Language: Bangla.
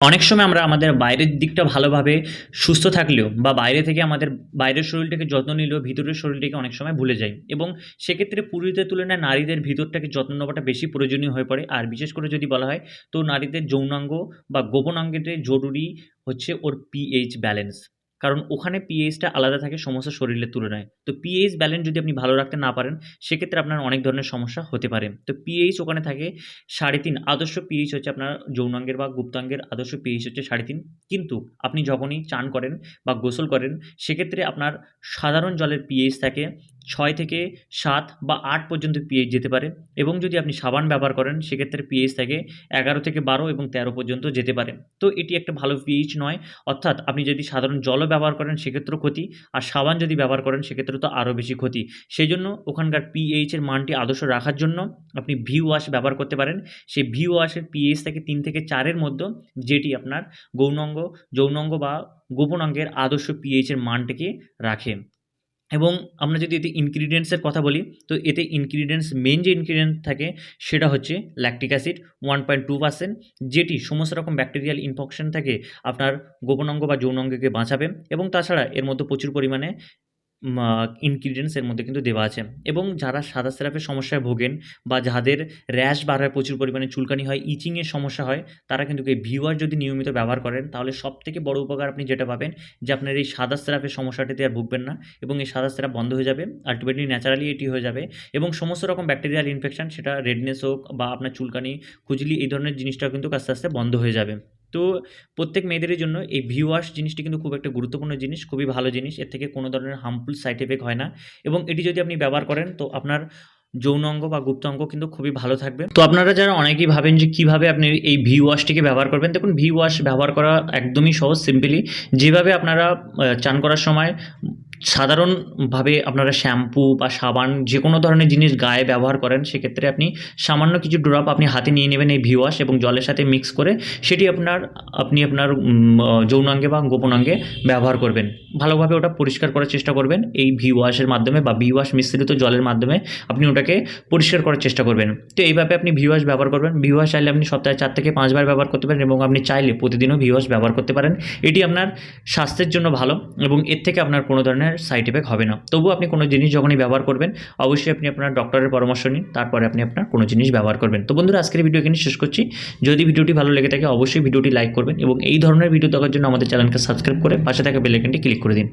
অনেক সময় আমরা আমাদের বাইরের দিকটা ভালোভাবে সুস্থ থাকলেও বা বাইরে থেকে আমাদের বাইরের শরীরটাকে যত্ন নিলেও ভিতরের শরীরটাকে অনেক সময় ভুলে যাই। এবং সেক্ষেত্রে পুরুষদের তুলনায় নারীদের ভিতরটাকে যত্ন নেওয়াটা বেশি প্রয়োজনীয় হয়ে পড়ে। আর বিশেষ করে যদি বলা হয়, তো নারীদের যৌনাঙ্গ বা গোপনাঙ্গের জরুরি হচ্ছে ওর পিএইচ ব্যালেন্স কারণ ওখানে পিএইচটা আলাদা থাকে সমস্ত শরীরের তুলনায়। তো পিএইচ ব্যালেন্স যদি আপনি ভালো রাখতে না পারেন, সেক্ষেত্রে আপনার অনেক ধরনের সমস্যা হতে পারে। তো পিএইচ ওখানে থাকে সাড়ে তিন, আদর্শ পিএইচ হচ্ছে আপনার যৌনাঙ্গের বা গুপ্তাঙ্গের আদর্শ পিএইচ হচ্ছে সাড়ে তিন। কিন্তু আপনি যখনই চান করেন বা গোসল করেন, সেক্ষেত্রে আপনার সাধারণ জলের পিএইচ থাকে ছয় থেকে সাত বা আট পর্যন্ত পিএইচ যেতে পারে এবং যদি আপনি সাবান ব্যবহার করেন, সেক্ষেত্রে পিএইচ থাকে এগারো থেকে বারো এবং তেরো পর্যন্ত যেতে পারে। তো এটি একটা ভালো পিএইচ নয়। অর্থাৎ আপনি যদি সাধারণ জলও ব্যবহার করেন, সেক্ষেত্রেও ক্ষতি। আর সাবান যদি ব্যবহার করেন সেক্ষেত্রে তো আরও বেশি ক্ষতি। সেই জন্য ওখানকার পিএইচের মানটি আদর্শ রাখার জন্য আপনি ভি ওয়াশ ব্যবহার করতে পারেন। সেই ভি ওয়াশের পিএইচ থাকে তিন থেকে চারের মধ্যে, যেটি আপনার গৌণাঙ্গ, যৌনাঙ্গ বা গোপনাঙ্গের আদর্শ পিএইচের মানটিকে রাখে। এবং আমরা যদি এতে ইনগ্রিডিয়েন্টসের কথা বলি, তো এতে ইনগ্রিডিয়েন্টস মেন যে ইনগ্রিডিয়েন্ট থাকে, সেটা হচ্ছে lactic acid one point two percent যেটি সমস্ত রকম ব্যাকটেরিয়াল ইনফেকশন থেকে আপনার গোপনাঙ্গ বা যৌনাঙ্গকে বাঁচাবে এবং তাছাড়া এর মধ্যে প্রচুর পরিমাণে ইনগ্রিডিয়েন্টস এর মধ্যে কিন্তু দেওয়া আছে। এবং যারা সাদা স্রাপের সমস্যায় ভোগেন বা যাদের র্যাশ বার হয় প্রচুর পরিমাণে চুলকানি হয় ইচিংয়ের সমস্যা হয়, তারা কিন্তু এই ভিউয়ার যদি নিয়মিত ব্যবহার করেন, তাহলে সব থেকে বড় উপকার আপনি যেটা পাবেন যে আপনার এই সাদা স্রাপের সমস্যাটিতে আর ভুগবেন না এবং এই সাদা স্রাপ বন্ধ হয়ে যাবে আলটিমেটলি ন্যাচারালি এটি হয়ে যাবে এবং সমস্ত রকম ব্যাকটেরিয়াল ইনফেকশান সেটা রেডনেস হোক বা আপনার চুলকানি, খুজলি, এই ধরনের জিনিসটাও কিন্তু আস্তে আস্তে বন্ধ হয়ে যাবে। তো প্রত্যেক মেয়েদের জন্য এই ভি ওয়াশ জিনিসটি কিন্তু খুব একটা গুরুত্বপূর্ণ জিনিস, খুবই ভালো জিনিস। এর থেকে কোনো ধরনের হার্মফুল সাইড এফেক্ট হয় না। এবং এটি যদি আপনি ব্যবহার করেন, তো আপনার যৌন অঙ্গ বা গুপ্ত অঙ্গ কিন্তু খুবই ভালো থাকবে। তো আপনারা যারা অনেকেই ভাবেন যে কীভাবে আপনি এই ভি ওয়াশটিকে ব্যবহার করবেন, দেখুন ভি ওয়াশ ব্যবহার করা একদমই সহজ সিম্পলি যেভাবে আপনারা চান করার সময় সাধারণভাবে আপনারা শ্যাম্পু বা সাবান যে কোনো ধরনের জিনিস গায়ে ব্যবহার করেন, সেক্ষেত্রে আপনি সামান্য কিছু ড্রপ আপনি হাতে নিয়ে নেবেন এই ভি ওয়াশ এবং জলের সাথে মিক্স করে সেটি আপনার, আপনি আপনার যৌনাঙ্গে বা গোপনাঙ্গে ব্যবহার করবেন। ভালোভাবে ওটা পরিষ্কার করার চেষ্টা করবেন। এই ভি ওয়াশের মাধ্যমে বা ভি ওয়াশ মিশ্রিত জলের মাধ্যমে আপনি ওটাকে পরিষ্কার করার চেষ্টা করবেন। তো এইভাবে আপনি ভি ওয়াশ ব্যবহার করবেন। ভি ওয়াশ চাইলে আপনি সপ্তাহে চার থেকে পাঁচবার ব্যবহার করতে পারেন এবং আপনি চাইলে প্রতিদিনও ভি ওয়াশ ব্যবহার করতে পারেন। এটি আপনার স্বাস্থ্যের জন্য ভালো এবং এর থেকে আপনার কোনো ধরনের সাইড ইফেক্ট হবে না। তবু আপনি কোনো জিনিস যখনই ব্যবহার করবেন, অবশ্যই আপনি আপনার ডক্টরের পরামর্শ নিন, তারপরে আপনি আপনার কোনো জিনিস ব্যবহার করবেন। তো বন্ধুরা, আজকের ভিডিও এখানে শেষ করছি। যদি ভিডিওটি ভালো লেগে থাকে, অবশ্যই ভিডিওটি লাইক করবেন এবং এই ধরনের ভিডিও দেখার জন্য আমাদের চ্যানেলকে সাবস্ক্রাইব করে পাশে থাকা বেলাইকনটি ক্লিক করে দিন।